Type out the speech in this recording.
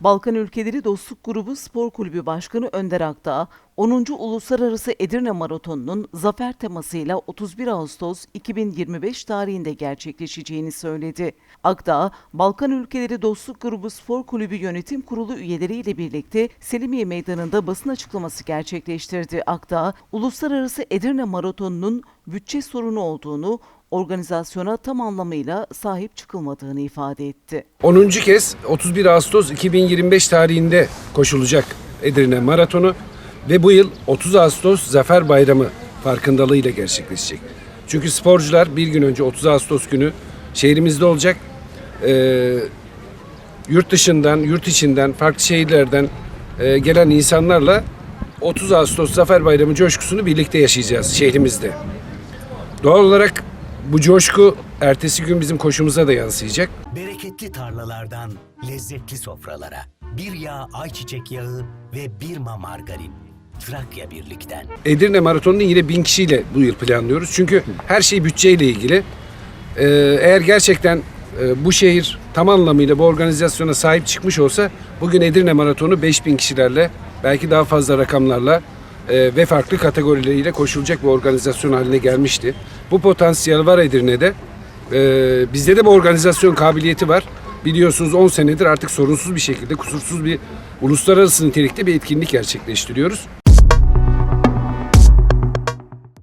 Balkan Ülkeleri Dostluk Grubu Spor Kulübü Başkanı Önder Akdağ, 10. Uluslararası Edirne Maratonu'nun zafer temasıyla 31 Ağustos 2025 tarihinde gerçekleşeceğini söyledi. Akdağ, Balkan Ülkeleri Dostluk Grubu Spor Kulübü Yönetim Kurulu üyeleriyle birlikte Selimiye Meydanı'nda basın açıklaması gerçekleştirdi. Akdağ, Uluslararası Edirne Maratonu'nun bütçe sorunu olduğunu, organizasyona tam anlamıyla sahip çıkılmadığını ifade etti. 10. kez 31 Ağustos 2025 tarihinde koşulacak Edirne Maratonu ve bu yıl 30 Ağustos Zafer Bayramı farkındalığıyla gerçekleşecek. Çünkü sporcular bir gün önce 30 Ağustos günü şehrimizde olacak. Ee, yurt dışından, yurt içinden, farklı şehirlerden e, gelen insanlarla 30 Ağustos Zafer Bayramı coşkusunu birlikte yaşayacağız şehrimizde. Doğal olarak bu coşku ertesi gün bizim koşumuza da yansıyacak. Bereketli tarlalardan lezzetli sofralara. Bir yağ ayçiçek yağı ve bir ma margarin. Trakya Birlik'ten. Edirne Maratonu'nu yine bin kişiyle bu yıl planlıyoruz. Çünkü her şey bütçeyle ilgili. Ee, eğer gerçekten e, bu şehir tam anlamıyla bu organizasyona sahip çıkmış olsa bugün Edirne Maratonu 5000 kişilerle belki daha fazla rakamlarla e, ve farklı kategorileriyle koşulacak bir organizasyon haline gelmişti. Bu potansiyel var Edirne'de. Ee, bizde de bu organizasyon kabiliyeti var. Biliyorsunuz 10 senedir artık sorunsuz bir şekilde kusursuz bir uluslararası nitelikte bir etkinlik gerçekleştiriyoruz.